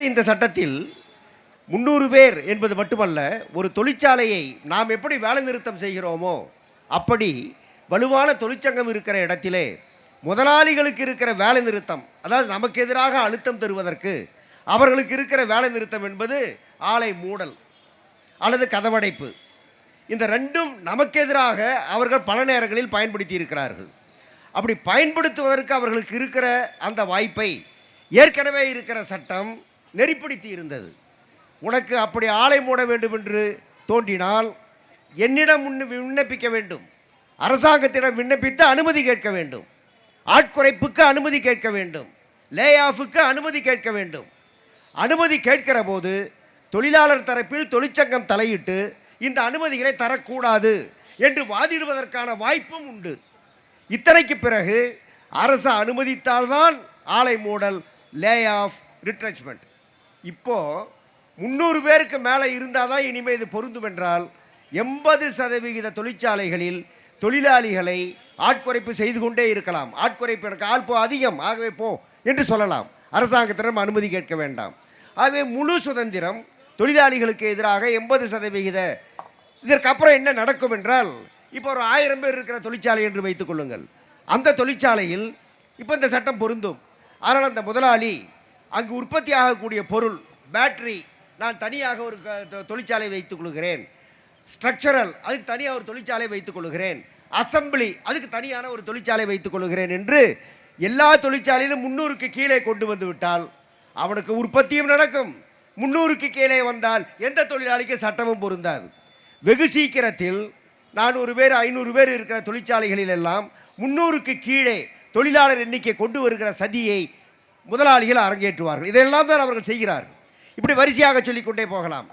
இந்த சட்டத்தில் முந்நூறு பேர் என்பது மட்டுமல்ல ஒரு தொழிற்சாலையை நாம் எப்படி வேலை நிறுத்தம் செய்கிறோமோ அப்படி வலுவான தொழிற்சங்கம் இருக்கிற இடத்திலே முதலாளிகளுக்கு இருக்கிற வேலை நிறுத்தம் அதாவது நமக்கு எதிராக அழுத்தம் தருவதற்கு அவர்களுக்கு இருக்கிற வேலை நிறுத்தம் என்பது ஆலை மூடல் அல்லது கதவடைப்பு. இந்த ரெண்டும் நமக்கு எதிராக அவர்கள் பல நேரங்களில் பயன்படுத்தி இருக்கிறார்கள் அப்படி பயன்படுத்துவதற்கு அவர்களுக்கு இருக்கிற அந்த வாய்ப்பை ஏற்கனவே இருக்கிற சட்டம் நெறிப்படுத்தி இருந்தது. உனக்கு அப்படி ஆலை மூட வேண்டும் என்று தோன்றினால் என்னிடம் முன்னு விண்ணப்பிக்க வேண்டும். அரசாங்கத்திடம் விண்ணப்பித்து அனுமதி கேட்க வேண்டும். ஆட்குறைப்புக்கு அனுமதி கேட்க வேண்டும். லே ஆஃபுக்கு அனுமதி கேட்க வேண்டும். அனுமதி கேட்கிற போது தொழிலாளர் தரப்பில் தொழிற்சங்கம் தலையிட்டு இந்த அனுமதிகளை தரக்கூடாது என்று வாதிடுவதற்கான வாய்ப்பும் உண்டு. இத்தனைக்கு பிறகு அரசு அனுமதித்தால்தான் ஆலை மூடல் லே ஆஃப் ரிட்ரெச்மெண்ட். இப்போ முந்நூறு பேருக்கு மேலே இருந்தால் தான் இனிமேல் இது பொருந்தும் என்றால் எண்பது சதவிகித தொழிற்சாலைகளில் தொழிலாளிகளை ஆட்குறைப்பு செய்து கொண்டே இருக்கலாம். ஆட்குறைப்பு எனக்கு ஆள் போ அதிகம். ஆகவே போ என்று சொல்லலாம். அரசாங்கத்திடம் அனுமதி கேட்க வேண்டாம். ஆகவே முழு சுதந்திரம் தொழிலாளிகளுக்கு எதிராக எண்பது சதவிகித இதற்கப்புறம் என்ன நடக்கும் என்றால் இப்போ ஒரு ஆயிரம் பேர் இருக்கிற தொழிற்சாலை என்று வைத்துக் கொள்ளுங்கள். அந்த தொழிற்சாலையில் இப்போ இந்த சட்டம் பொருந்தும். ஆனால் அந்த முதலாளி அங்கு உற்பத்தி ஆகக்கூடிய பொருள் பேட்டரி நான் தனியாக ஒரு க- தொழிற்சாலை வைத்துக் கொள்கிறேன். ஸ்ட்ரக்சரல் அதுக்கு தனியாக ஒரு தொழிற்சாலை வைத்துக் கொள்கிறேன். அசம்பிளி அதுக்கு தனியான ஒரு தொழிற்சாலை வைத்துக் கொள்கிறேன் என்று எல்லா தொழிற்சாலையிலும் முன்னூறுக்கு கீழே கொண்டு வந்து விட்டால் அவனுக்கு உற்பத்தியும் நடக்கும். முன்னூறுக்கு கீழே வந்தால் எந்த தொழிலாளிக்கு சட்டமும் பொருந்தாது. வெகு சீக்கிரத்தில் நானூறு பேர் ஐநூறு பேர் இருக்கிற தொழிற்சாலைகளில் எல்லாம் முன்னூறுக்கு கீழே தொழிலாளர் எண்ணிக்கை கொண்டு வருகிற சதியை முதலாளிகள் அரங்கேற்றுவார்கள். இதையெல்லாம் தான் அவர்கள் செய்கிறார்கள். இப்படி வரிசையாக சொல்லிக்கொண்டே போகலாம்.